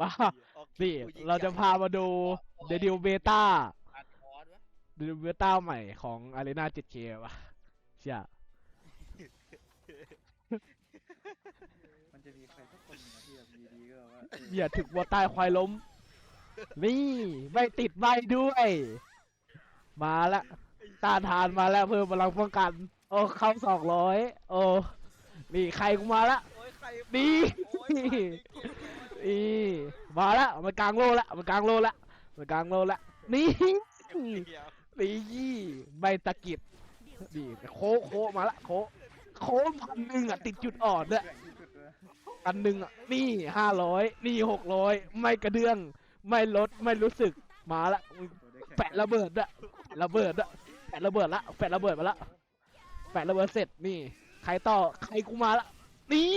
มาโอเคนี่กูยิงเราจะพามาดูเดดิวเบต้าอัดคอร์สวะเดดิวเบต้าใหม่ของ Arena 7K ว่ะเชี่ยมันจะมีใครสักคนหนึ่งอะที่แบบดีๆก็แบบว่าเออเหี้ยถึกวัวตายควายล้ม นี่ไม่ติดใบด้วย มาละต้านทานมาแล้วเพิ่มพลังป้องกัน โอ้เข้าสองร้อยโอ้นี่ใครกูมาละโอ้ยใครนี่โอ้ยใครไม่กดเลยวะนี่ มาละมันกลางโลละมันกลางโลละมันกลางโลละนี่เดี๋ยวนี่ยี่ใบตะกิดนี่โคโคมาละโคโคพันหนึ่งอะติดจุดอ่อนเนี่ยพันหนึ่งอะนี่ห้าร้อยนี่หกร้อยไม่กระเดื่องไม่ลดไม่รู้สึกมาละแปะระเบิดด้วยแปะระเบิดด้วยแปะระเบิดละแปะระเบิดมาละแปะระเบิดเสร็จนี่ใครต่อใครกูมาละนี่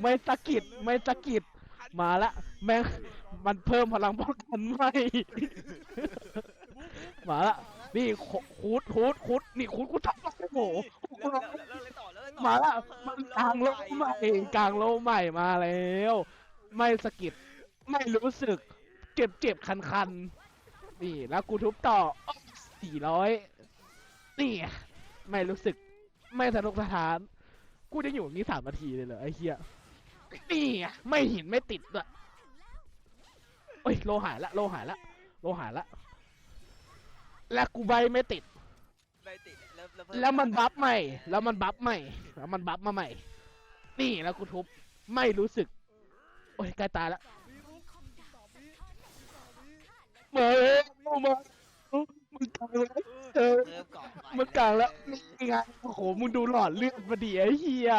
ไม่สะกิดไม่สะกิด มาละแม่งมันเพิ่มพลังป้องกันไม่มาละนี่คูดคูดคูดนี่คูดกูทำโอ้โหมาละมันกลางโลกใหม่กลางโลกใหม่มาแล้ว ไม่สะกิดไม่รู้สึก เจ็บเจ็บคันคันนี่แล้วกูทุบต่อสี่ร้อยนี่ไม่รู้สึก ไม่สะทกสะท้าน กูจะอยู่อย่างนี้สามนาทีเลยเหรอไอ้เหี้ย นี่ไงไม่เห็นไม่ติดอะเอ้ยโลหายละโลหายละโลหายละ และกูใบไม่ติด ไม่ติดแล้วแล้วเพิ่แล้วมันบัฟใหม่ แล้วมันบัฟใหม่แล้วมันบัฟมาใหม่ นี่แล้วกูทุบไม่รู้สึก โอ้ยใกล้ตายละมาเลยมามึงกลางแล้วเออเริ่มก่อนไปมันกลางแล้วนี่ไงโอ้โหมึงดูหลอดเลือดมาดิไอ้เหี้ย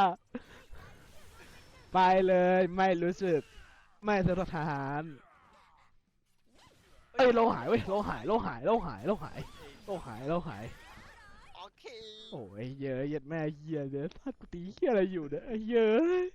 ไปเลยไม่รู้สึก ไม่สถานเอ้ยโลหายเว้ยโลหายโลหายโลหายโลหายโลหายโลหายโอเค โอ้ยเยอะเย็ดแม่เหี้ยเดี๋ยวถ้ากูตีเหี้ยอะไรอยู่เนี่ยไอ้เหี้ยเอะ